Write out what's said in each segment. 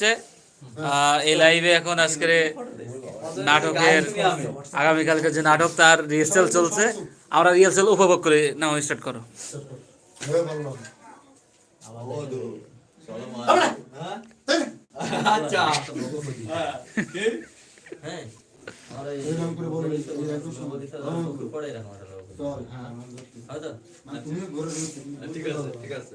হচ্ছে, এই লাইভে এখন আজকের নাটকের আগামীকালকে যে নাটক তার রিহার্সাল চলছে। আমরা রিহার্সাল উপভোগ করে নাও স্টার্ট করো। আচ্ছা। হ্যাঁ, রয়েছে, তুমি ঠিক আছে ঠিক আছে।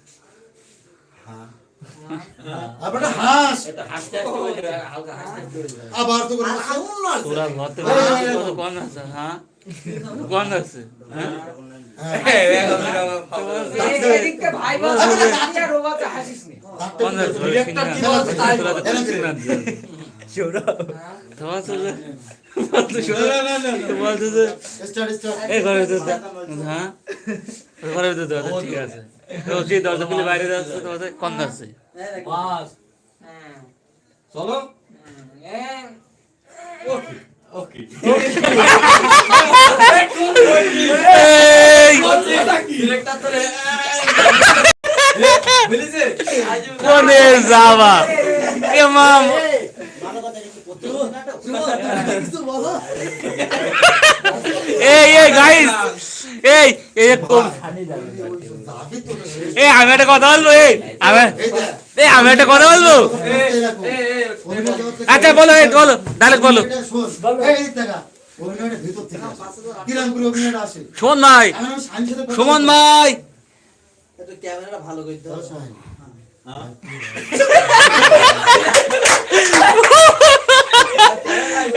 আবার তো করে হাঁস। সুরাজ ঘর থেকে কত কোন আছে হ্যাঁ? কোন আছে হ্যাঁ? তো তো তো তো হ্যাঁ। তো ঠিক আছে। সেই দরজা খুলে বাইরে যাচ্ছে তোমার কোন আছে। চলো। ওকে এই। ডিরেক্টর তো রে বলেছে কোনে যাবা? এ মাম? এই এই গাইস এই এই এই, আমি একটা কথা বলব, এই, আমি এই, আমি একটা কথা বলব আচ্ছা বলো, এই, বলো ডাইরেক্ট বলো শোন। ভাই, সুমন ভাই ক্যামেরাটা ভালো করতে।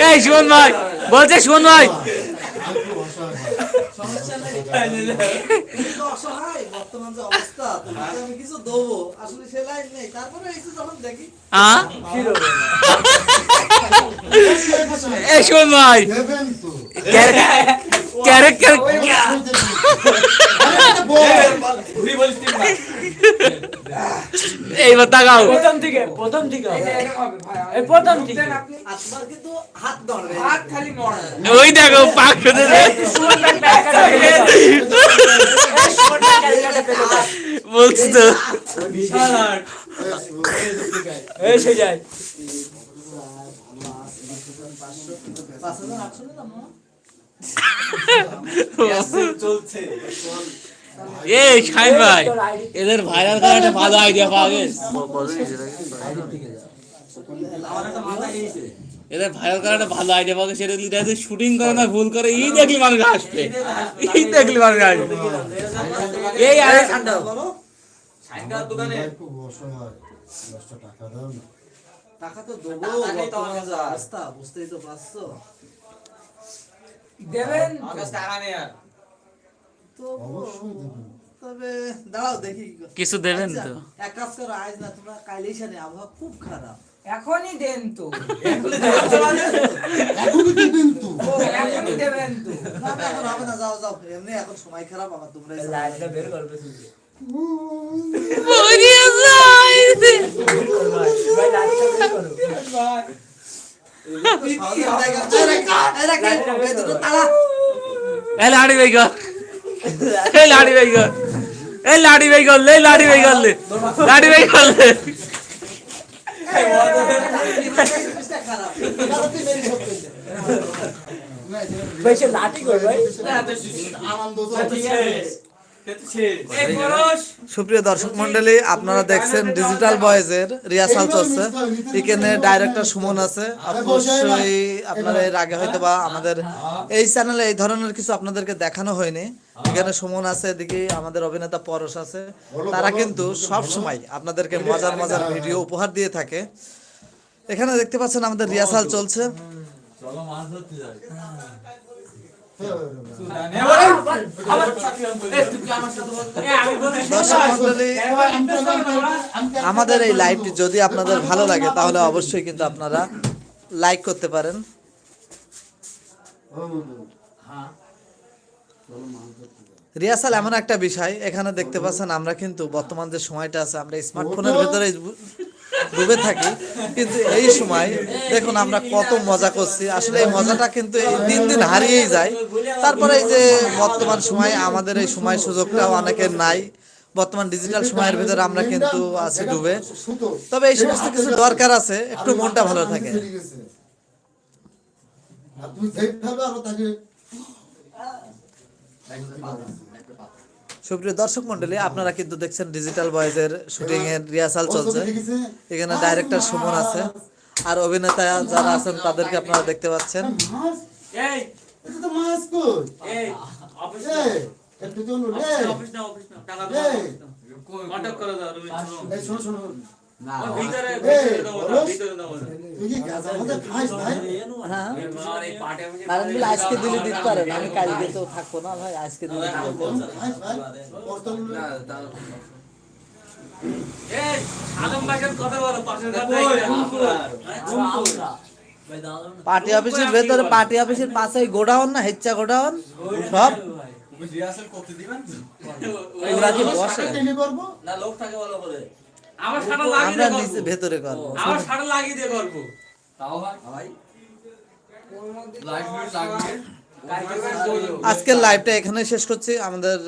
এই, সুমন ভাই, বলছে সুমন ভাই আমি খুব অসহায়। সমস্যা নেই তুমি তো অসহায় বর্তমান যে অবস্থা আমি কিছু দেবো আসলে সে লাইন নেই তারপরে এসে যখন দেখি হ্যাঁ ভাই দেবেন তো। ক্যারেক্ট ক্যারেক্ট আরে এটা বল। ঘুরি বলিস তিন মাছ এইবার তাকাও প্রথম থেকে প্রথম থেকে এই প্রথম থেকে আর তোমার হাত ধরবে হাত খালি নড়ে ওই দেখো পাক বলছি তো বিশাল আট যায় পাঁচ হাজার আটশো? চলছে। এই শাহিন ভাই এদের ভাইরাল করার একটা ভালো আইডিয়া পাওয়া গেছে। এদের ভাইরাল করার একটা ভালো আইডিয়া পাওয়া গেছে। এটা যদি এদের শুটিং করে না ভুল করে এই দেখলি মানুষ আসবে। এই দেখলি মানুষ আসবে। এই আরে দোকানে। টাকা দাও টাকা তো দেবো বুঝতেই তো পারছ। দেবেন? কাছে দেবেন। তবে দাঁড়াও দেখি। কিছু দেবেন আচ্ছা, তো? এক কাজ করো আজ না তোমরা কাইলেই সানে আবহাওয়া খুব খারাপ। এখনই দেন তো। এখনই দেবেন তো। এখনই দেবেন তো। না, না, এখন হবে না যাও যাও। এমনি এখন সময় খারাপ আমার তোমরা বের করবে মরিয়া যায়। ভাই। লাইটটা বের করো। লাড়ি ভাই গর এই লাড়ি ভাই গর এই লাড়ি ভাই গর লে লাড়ি ভাই গর লে। লাড়ি ভাই গর লে। ভাই সে লাঠি কর ভাই। আনন্দ তো সুপ্রিয় দর্শক মন্ডলী আপনারা দেখছেন ডিজিটাল বয়েজের রিহার্সাল চলছে এখানে ডাইরেক্টর সুমন আছে। অবশ্যই আপনারা এর আগে হয়তো বা আমাদের এই চ্যানেলে এই ধরনের কিছু আপনাদেরকে দেখানো হয়নি। এখানে সুমন আছে, এদিকে আমাদের অভিনেতা পরশ আছে। তারা কিন্তু সব সময় আপনাদেরকে মজার মজার ভিডিও উপহার দিয়ে থাকে। এখানে দেখতে পাচ্ছেন আমাদের রিহার্সাল চলছে। চলো মাছ ধরতে আমাদের এই লাইভটি যদি আপনাদের ভালো লাগে, তাহলে অবশ্যই কিন্তু আপনারা লাইক করতে পারেন। রিহার্সাল, এমন একটা বিষয়, এখানে দেখতে পাচ্ছেন আমরা কিন্তু বর্তমান যে সময়টা আছে, আমরা স্মার্টফোনের ভেতরে ডুবে থাকি। কিন্তু এই সময় দেখুন আমরা কত মজা করছি। আসলে এই মজাটা কিন্তু দিন দিন হারিয়েই যায়। তারপরে এই যে বর্তমান সময়ে, আমাদের এই সময় সুযোগটাও অনেকের নাই। বর্তমান ডিজিটাল সময়ের ভিতরে আমরা কিন্তু আছি ডুবে। তবে এই সমস্ত কিছু দরকার আছে, একটু মনটা ভালো থাকে। তুমি আরও সুপ্রিয় দর্শক মন্ডলী আপনারা কিন্তু দেখছেন ডিজিটাল বয়েজের শুটিং এর রিহার্সাল চলছে। এখানে ডাইরেক্টর সুমন আছে। আর অভিনেতা যারা আছেন তাদেরকে আপনারা দেখতে পাচ্ছেন। মাছ এই! এটা তো মাছ এই অফিস এই একটু তো অফিস না অফিস না টাকা করে হ্যাঁ আজকে দিলে দিতে পারেন আমি কালকে তো থাকব না ভাই আজকে দিলে পার্টি অফিসের ভেতরে পার্টি অফিসের পাশে গোডাউন না হেচ্চা গোডাউন সব ওরা কি বসে আমার সাটা লাগিয়ে আমরা নিচে ভেতরে করব আমার সাটা লাগিয়ে করব আজকের লাইভটা এখানে শেষ করছি। আমাদের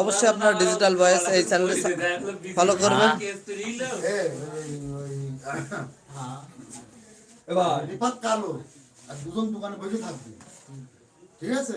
অবশ্যই আপনারা ডিজিটাল ভয়েস এই চ্যানেলে ফলো করবেন। কালো আর দুজন দোকানে বসে থাকবে। ঠিক আছে?